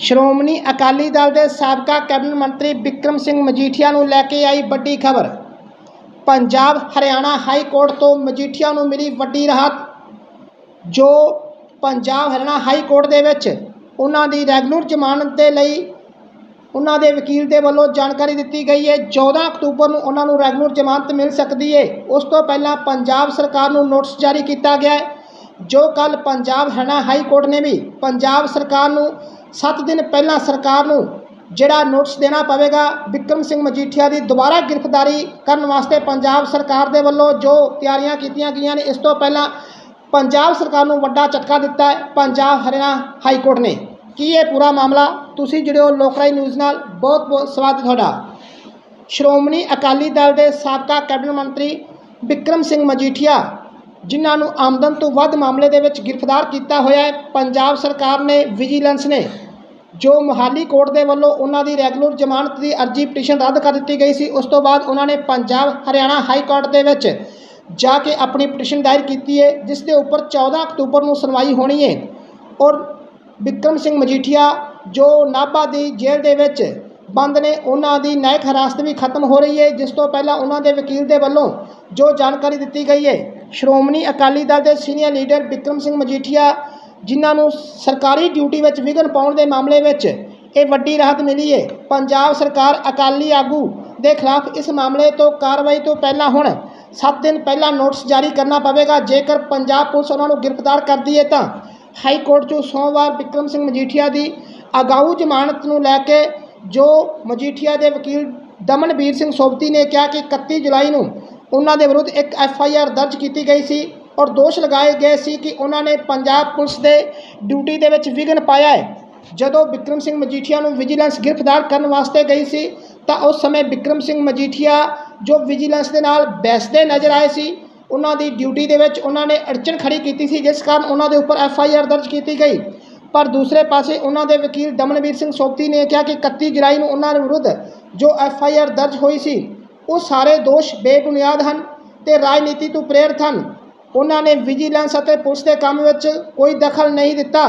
ਸ਼੍ਰੋਮਣੀ ਅਕਾਲੀ ਦਲ ਦੇ ਸਾਬਕਾ ਕੈਬਨਿਟ ਮੰਤਰੀ ਬਿਕਰਮ ਸਿੰਘ ਮਜੀਠੀਆ ਨੂੰ ਲੈ ਕੇ ਆਈ ਵੱਡੀ ਖਬਰ। ਪੰਜਾਬ ਹਰਿਆਣਾ ਹਾਈ ਕੋਰਟ ਤੋਂ ਮਜੀਠੀਆ ਨੂੰ ਮਿਲੀ ਵੱਡੀ ਰਾਹਤ। ਜੋ ਪੰਜਾਬ ਹਰਿਆਣਾ ਹਾਈ ਕੋਰਟ ਦੇ ਵਿੱਚ ਉਹਨਾਂ ਦੀ ਰੈਗੂਲਰ ਜ਼ਮਾਨਤ ਦੇ ਲਈ ਉਹਨਾਂ ਦੇ ਵਕੀਲ ਦੇ ਵੱਲੋਂ ਜਾਣਕਾਰੀ ਦਿੱਤੀ ਗਈ ਹੈ। 14 ਅਕਤੂਬਰ ਨੂੰ ਉਹਨਾਂ ਨੂੰ ਰੈਗੂਲਰ ਜ਼ਮਾਨਤ ਮਿਲ ਸਕਦੀ ਹੈ। ਉਸ ਤੋਂ ਪਹਿਲਾਂ ਪੰਜਾਬ ਸਰਕਾਰ ਨੂੰ ਨੋਟਿਸ ਜਾਰੀ ਕੀਤਾ ਗਿਆ ਜੋ ਕੱਲ ਪੰਜਾਬ ਹਰਿਆਣਾ ਹਾਈ ਕੋਰਟ ਨੇ ਵੀ ਪੰਜਾਬ ਸਰਕਾਰ ਨੂੰ 7 ਦਿਨ ਪਹਿਲਾਂ ਸਰਕਾਰ ਨੂੰ ਜਿਹੜਾ ਨੋਟਿਸ ਦੇਣਾ ਪਵੇਗਾ ਵਿਕਰਮ ਸਿੰਘ ਮਜੀਠੀਆ ਦੀ ਦੁਬਾਰਾ ਗ੍ਰਿਫਤਾਰੀ ਕਰਨ ਵਾਸਤੇ ਪੰਜਾਬ ਸਰਕਾਰ ਦੇ ਵੱਲੋਂ ਜੋ ਤਿਆਰੀਆਂ ਕੀਤੀਆਂ ਗਈਆਂ ਨੇ, ਇਸ ਤੋਂ ਪਹਿਲਾਂ ਪੰਜਾਬ ਸਰਕਾਰ ਨੂੰ ਵੱਡਾ ਝਟਕਾ ਦਿੱਤਾ ਹੈ, ਪੰਜਾਬ ਹਰਿਆਣਾ ਹਾਈ ਕੋਰਟ ਨੇ। ਕੀ ਇਹ ਪੂਰਾ ਮਾਮਲਾ? ਤੁਸੀਂ ਜੁੜਿਓ ਲੋਕਰਾਈ ਨਿਊਜ਼ ਨਾਲ। ਬਹੁਤ ਬਹੁਤ ਸਵਾਗਤ ਤੁਹਾਡਾ। ਸ਼੍ਰੋਮਣੀ ਅਕਾਲੀ ਦਲ ਦੇ ਸਾਬਕਾ ਕੈਬਨਿਟ ਮੰਤਰੀ ਵਿਕਰਮ ਸਿੰਘ ਮਜੀਠੀਆ ਜਿਨ੍ਹਾਂ ਨੂੰ ਆਮਦਨ ਤੋਂ ਵੱਧ ਮਾਮਲੇ ਦੇ ਵਿੱਚ ਗ੍ਰਿਫਤਾਰ ਕੀਤਾ ਹੋਇਆ ਹੈ, ਪੰਜਾਬ ਸਰਕਾਰ ਨੇ ਵਿਜੀਲੈਂਸ ਨੇ ਜੋ ਮੁਹਾਲੀ ਕੋਰਟ ਦੇ ਵੱਲੋਂ ਉਹਨਾਂ ਦੀ ਰੈਗੂਲਰ ਜ਼ਮਾਨਤ ਦੀ ਅਰਜੀ ਪਟੀਸ਼ਨ ਰੱਦ ਕਰ ਦਿੱਤੀ ਗਈ ਸੀ, ਉਸ ਤੋਂ ਬਾਅਦ ਉਹਨਾਂ ਨੇ ਪੰਜਾਬ ਹਰਿਆਣਾ ਹਾਈ ਕੋਰਟ ਦੇ ਵਿੱਚ ਜਾ ਕੇ ਆਪਣੀ ਪਟੀਸ਼ਨ ਦਾਇਰ ਕੀਤੀ ਹੈ, ਜਿਸ ਦੇ ਉੱਪਰ 14 ਅਕਤੂਬਰ ਨੂੰ ਸੁਣਵਾਈ ਹੋਣੀ ਹੈ। ਔਰ ਵਿਕਰਮ ਸਿੰਘ ਮਜੀਠੀਆ ਜੋ ਨਾਭਾ ਦੀ ਜੇਲ੍ਹ ਦੇ ਵਿੱਚ ਬੰਦ ਨੇ, ਉਹਨਾਂ ਦੀ ਨਾਇਕ ਹਿਰਾਸਤ ਵੀ ਖਤਮ ਹੋ ਰਹੀ ਹੈ, ਜਿਸ ਤੋਂ ਪਹਿਲਾਂ ਉਹਨਾਂ ਦੇ ਵਕੀਲ ਦੇ ਵੱਲੋਂ ਜੋ ਜਾਣਕਾਰੀ ਦਿੱਤੀ ਗਈ ਹੈ ਸ਼੍ਰੋਮਣੀ ਅਕਾਲੀ ਦਲ ਦੇ ਸੀਨੀਅਰ ਲੀਡਰ ਵਿਕਰਮ ਸਿੰਘ ਮਜੀਠੀਆ, ਜਿਨ੍ਹਾਂ ਨੂੰ ਸਰਕਾਰੀ ਡਿਊਟੀ ਵਿੱਚ ਵਿਘਨ ਪਾਉਣ ਦੇ ਮਾਮਲੇ ਵਿੱਚ ਇਹ ਵੱਡੀ ਰਾਹਤ ਮਿਲੀ ਹੈ ਪੰਜਾਬ ਸਰਕਾਰ ਅਕਾਲੀ ਆਗੂ ਦੇ ਖਿਲਾਫ ਇਸ ਮਾਮਲੇ ਤੋਂ ਕਾਰਵਾਈ ਤੋਂ ਪਹਿਲਾਂ ਹੁਣ 7 ਦਿਨ ਪਹਿਲਾਂ ਨੋਟਿਸ ਜਾਰੀ ਕਰਨਾ ਪਵੇਗਾ। ਜੇਕਰ ਪੰਜਾਬ ਪੁਲਿਸ ਉਹਨਾਂ ਨੂੰ ਗ੍ਰਿਫਤਾਰ ਕਰਦੀ ਹੈ ਤਾਂ ਹਾਈ ਕੋਰਟ 'ਚੋਂ ਸੋਮਵਾਰ ਵਿਕਰਮ ਸਿੰਘ ਮਜੀਠੀਆ ਦੀ ਅਗਾਊ ਜ਼ਮਾਨਤ ਨੂੰ ਲੈ ਕੇ ਜੋ ਮਜੀਠੀਆ ਦੇ ਵਕੀਲ ਦਮਨਵੀਰ ਸਿੰਘ ਸੋਬਤੀ ਨੇ ਕਿਹਾ ਕਿ 31 ਜੁਲਾਈ ਨੂੰ ਉਹਨਾਂ ਦੇ ਵਿਰੁੱਧ ਇੱਕ ਐਫ ਆਈ ਆਰ ਦਰਜ ਕੀਤੀ ਗਈ ਸੀ ਔਰ ਦੋਸ਼ ਲਗਾਏ ਗਏ ਸੀ ਕਿ ਉਹਨਾਂ ਨੇ ਪੰਜਾਬ ਪੁਲਿਸ ਦੇ ਡਿਊਟੀ ਦੇ ਵਿੱਚ ਵਿਘਨ ਪਾਇਆ ਹੈ। ਜਦੋਂ ਵਿਕਰਮ ਸਿੰਘ ਮਜੀਠੀਆ ਨੂੰ ਵਿਜੀਲੈਂਸ ਗ੍ਰਿਫਤਾਰ ਕਰਨ ਵਾਸਤੇ ਗਈ ਸੀ, ਤਾਂ ਉਸ ਸਮੇਂ ਵਿਕਰਮ ਸਿੰਘ ਮਜੀਠੀਆ ਜੋ ਵਿਜੀਲੈਂਸ ਦੇ ਨਾਲ ਬੈਸਦੇ ਨਜ਼ਰ ਆਏ ਸੀ, ਉਹਨਾਂ ਦੀ ਡਿਊਟੀ ਦੇ ਵਿੱਚ ਉਹਨਾਂ ਨੇ ਅੜਚਣ ਖੜੀ ਕੀਤੀ ਸੀ, ਜਿਸ ਕਾਰਨ ਉਹਨਾਂ ਦੇ ਉੱਪਰ ਐਫ ਆਈ ਆਰ ਦਰਜ ਕੀਤੀ ਗਈ। ਪਰ ਦੂਸਰੇ ਪਾਸੇ ਉਹਨਾਂ ਦੇ ਵਕੀਲ ਦਮਨਵੀਰ ਸਿੰਘ ਸੋਪਤੀ ਨੇ ਕਿਹਾ ਕਿ 31 ਜੁਲਾਈ ਨੂੰ ਉਹਨਾਂ ਦੇ ਵਿਰੁੱਧ ਜੋ ਐਫ ਆਈ ਆਰ ਦਰਜ ਹੋਈ ਸੀ ਉਹ ਸਾਰੇ ਦੋਸ਼ ਬੇਬੁਨਿਆਦ ਹਨ ਤੇ ਰਾਜਨੀਤੀ ਤੋਂ ਪ੍ਰੇਰਿਤ ਹਨ। ਉਹਨਾਂ ਨੇ ਵਿਜੀਲੈਂਸ ਅਤੇ ਪੁਲਿਸ ਦੇ ਕੰਮ ਵਿੱਚ ਕੋਈ ਦਖਲ ਨਹੀਂ ਦਿੱਤਾ,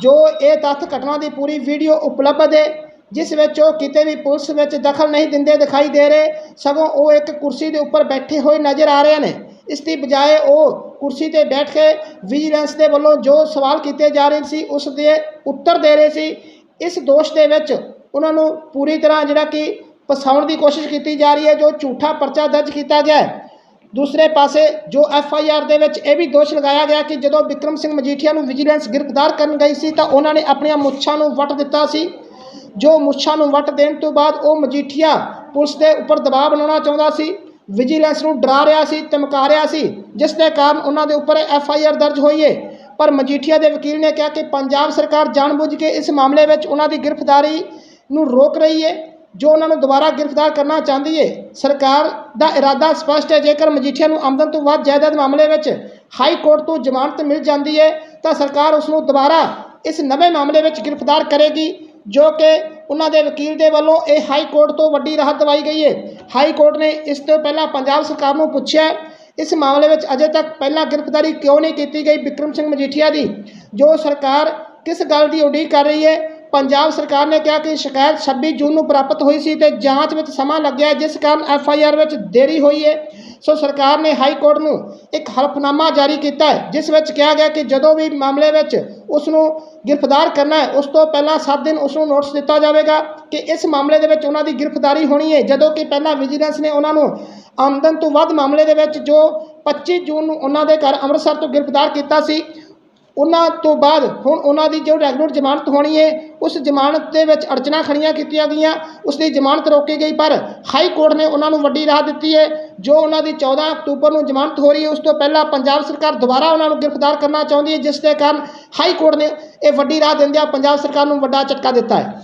ਜੋ ਇਹ ਤੱਥ ਘਟਨਾ ਦੀ ਪੂਰੀ ਵੀਡੀਓ ਉਪਲਬਧ ਹੈ, ਜਿਸ ਵਿੱਚ ਉਹ ਕਿਤੇ ਵੀ ਪੁਲਿਸ ਵਿੱਚ ਦਖਲ ਨਹੀਂ ਦਿੰਦੇ ਦਿਖਾਈ ਦੇ ਰਹੇ, ਸਗੋਂ ਉਹ ਇੱਕ ਕੁਰਸੀ ਦੇ ਉੱਪਰ ਬੈਠੇ ਹੋਏ ਨਜ਼ਰ ਆ ਰਹੇ ਨੇ। ਇਸ ਦੀ ਬਜਾਏ ਉਹ ਕੁਰਸੀ ਤੇ ਬੈਠ ਕੇ ਵਿਜੀਲੈਂਸ ਦੇ ਵੱਲੋਂ ਜੋ ਸਵਾਲ ਕੀਤੇ ਜਾ ਰਹੇ ਸੀ, ਉਸ ਦੇ ਉੱਤਰ ਦੇ ਰਹੇ ਸੀ। ਇਸ ਦੋਸ਼ ਦੇ ਵਿੱਚ ਉਹਨਾਂ ਨੂੰ ਪੂਰੀ ਤਰ੍ਹਾਂ ਜਿਹੜਾ ਕਿ ਫਸਾਉਣ ਦੀ ਕੋਸ਼ਿਸ਼ ਕੀਤੀ ਜਾ ਰਹੀ ਹੈ, ਜੋ ਝੂਠਾ ਪਰਚਾ ਦਰਜ ਕੀਤਾ ਗਿਆ ਹੈ। ਦੂਸਰੇ ਪਾਸੇ, ਜੋ ਐਫ ਆਈ ਆਰ ਦੇ ਵਿੱਚ ਇਹ ਵੀ ਦੋਸ਼ ਲਗਾਇਆ ਗਿਆ ਕਿ ਜਦੋਂ ਵਿਕਰਮ ਸਿੰਘ ਮਜੀਠੀਆ ਨੂੰ ਵਿਜੀਲੈਂਸ ਗ੍ਰਿਫਤਾਰ ਕਰਨ ਗਈ ਸੀ, ਤਾਂ ਉਹਨਾਂ ਨੇ ਆਪਣੀਆਂ ਮੁੱਛਾਂ ਨੂੰ ਵੱਟ ਦਿੱਤਾ ਸੀ। ਜੋ ਮੁੱਛਾਂ ਨੂੰ ਵੱਟ ਦੇਣ ਤੋਂ ਬਾਅਦ ਉਹ ਮਜੀਠੀਆ ਪੁਲਿਸ ਦੇ ਉੱਪਰ ਦਬਾਅ ਬਣਾਉਣਾ ਚਾਹੁੰਦਾ ਸੀ, ਵਿਜੀਲੈਂਸ ਨੂੰ ਡਰਾ ਰਿਹਾ ਸੀ, ਧਮਕਾ ਰਿਹਾ ਸੀ, ਜਿਸ ਦੇ ਕਾਰਨ ਉਹਨਾਂ ਦੇ ਉੱਪਰ ਐਫ ਆਈ ਆਰ ਦਰਜ ਹੋਈ ਹੈ ਪਰ ਮਜੀਠੀਆ ਦੇ ਵਕੀਲ ਨੇ ਕਿਹਾ ਕਿ ਪੰਜਾਬ ਸਰਕਾਰ ਜਾਣਬੁੱਝ ਕੇ ਇਸ ਮਾਮਲੇ ਵਿੱਚ ਉਹਨਾਂ ਦੀ ਗ੍ਰਿਫਤਾਰੀ ਨੂੰ ਰੋਕ ਰਹੀ ਹੈ ਜੋ ਉਹਨਾਂ ਨੂੰ ਦੁਬਾਰਾ ਗ੍ਰਿਫਤਾਰ ਕਰਨਾ ਚਾਹੁੰਦੀ ਹੈ ਸਰਕਾਰ ਦਾ ਇਰਾਦਾ ਸਪਸ਼ਟ ਹੈ, ਜੇਕਰ ਮਜੀਠੀਆ ਨੂੰ ਆਮਦਨ ਤੋਂ ਵੱਧ ਜਾਇਦਾਦ ਮਾਮਲੇ ਵਿੱਚ ਹਾਈ ਕੋਰਟ ਤੋਂ ਜ਼ਮਾਨਤ ਮਿਲ ਜਾਂਦੀ ਹੈ ਤਾਂ ਸਰਕਾਰ ਉਸ ਨੂੰ ਦੁਬਾਰਾ ਇਸ ਨਵੇਂ ਮਾਮਲੇ ਵਿੱਚ ਗ੍ਰਿਫਤਾਰ ਕਰੇਗੀ, ਜੋ ਕਿ ਉਹਨਾਂ ਦੇ ਵਕੀਲ ਦੇ ਵੱਲੋਂ ਇਹ ਹਾਈ ਕੋਰਟ ਤੋਂ ਵੱਡੀ ਰਾਹਤ ਦਵਾਈ ਗਈ ਹੈ ਹਾਈ ਕੋਰਟ ਨੇ ਇਸ ਤੋਂ ਪਹਿਲਾਂ ਪੰਜਾਬ ਸਰਕਾਰ ਨੂੰ ਪੁੱਛਿਆ, ਇਸ ਮਾਮਲੇ ਵਿੱਚ ਅਜੇ ਤੱਕ ਪਹਿਲਾਂ ਗ੍ਰਿਫਤਾਰੀ ਕਿਉਂ ਨਹੀਂ ਕੀਤੀ ਗਈ ਵਿਕਰਮ ਸਿੰਘ ਮਜੀਠੀਆ ਦੀ, ਜੋ ਸਰਕਾਰ ਕਿਸ ਗੱਲ ਦੀ ਉਡੀਕ ਕਰ ਰਹੀ ਹੈ ਪੰਜਾਬ ਸਰਕਾਰ ਨੇ ਕਿਹਾ ਕਿ ਸ਼ਿਕਾਇਤ 26 ਜੂਨ ਨੂੰ ਪ੍ਰਾਪਤ ਹੋਈ ਸੀ ਤੇ ਜਾਂਚ ਵਿੱਚ ਸਮਾਂ ਲੱਗਿਆ ਜਿਸ ਕਾਰਨ ਐਫ ਆਈ ਆਰ ਵਿੱਚ ਦੇਰੀ ਹੋਈ ਹੈ। ਸੋ ਸਰਕਾਰ ਨੇ ਹਾਈ ਕੋਰਟ ਨੂੰ ਇੱਕ ਹਲਫਨਾਮਾ ਜਾਰੀ ਕੀਤਾ ਹੈ, ਜਿਸ ਵਿੱਚ ਕਿਹਾ ਗਿਆ ਕਿ ਜਦੋਂ ਵੀ ਮਾਮਲੇ ਵਿੱਚ ਉਸ ਨੂੰ ਗ੍ਰਿਫਤਾਰ ਕਰਨਾ ਹੈ, ਉਸ ਤੋਂ ਪਹਿਲਾਂ 7 ਦਿਨ ਉਸ ਨੂੰ ਨੋਟਿਸ ਦਿੱਤਾ ਜਾਵੇਗਾ ਕਿ ਇਸ ਮਾਮਲੇ ਦੇ ਵਿੱਚ ਉਹਨਾਂ ਦੀ ਗ੍ਰਿਫਤਾਰੀ ਹੋਣੀ ਹੈ, ਜਦੋਂ ਕਿ ਪਹਿਲਾਂ ਵਿਜੀਲੈਂਸ ਨੇ ਉਹਨਾਂ ਨੂੰ ਆਮਦਨ ਤੋਂ ਵੱਧ ਮਾਮਲੇ ਦੇ ਵਿੱਚ ਜੋ 25 ਜੂਨ ਨੂੰ ਉਹਨਾਂ ਦੇ ਘਰ ਅੰਮ੍ਰਿਤਸਰ ਤੋਂ ਗ੍ਰਿਫਤਾਰ ਕੀਤਾ ਸੀ, ਉਹਨਾਂ ਤੋਂ ਬਾਅਦ ਹੁਣ ਉਹਨਾਂ ਦੀ ਜੋ ਰੈਗੂਲਰ ਜ਼ਮਾਨਤ ਹੋਣੀ ਹੈ ਉਸ ਜ਼ਮਾਨਤ ਦੇ ਵਿੱਚ ਅੜਚਨਾ ਖੜੀਆਂ ਕੀਤੀਆਂ ਗਈਆਂ, ਉਸ ਦੀ ਜ਼ਮਾਨਤ ਰੋਕੀ ਗਈ, ਪਰ ਹਾਈ ਕੋਰਟ ਨੇ ਉਹਨਾਂ ਨੂੰ ਵੱਡੀ ਰਾਹਤ ਦਿੱਤੀ ਹੈ, ਜੋ ਉਹਨਾਂ ਦੀ 14 ਅਕਤੂਬਰ ਨੂੰ ਜ਼ਮਾਨਤ ਹੋ ਰਹੀ ਹੈ, ਉਸ ਤੋਂ ਪਹਿਲਾਂ ਪੰਜਾਬ ਸਰਕਾਰ ਦੁਬਾਰਾ ਉਹਨਾਂ ਨੂੰ ਗ੍ਰਿਫਤਾਰ ਕਰਨਾ ਚਾਹੁੰਦੀ ਹੈ, ਜਿਸ ਦੇ ਕਾਰਨ ਹਾਈ ਕੋਰਟ ਨੇ ਇਹ ਵੱਡੀ ਰਾਹਤ ਦਿੰਦਿਆਂ ਪੰਜਾਬ ਸਰਕਾਰ ਨੂੰ ਵੱਡਾ ਝਟਕਾ ਦਿੱਤਾ ਹੈ।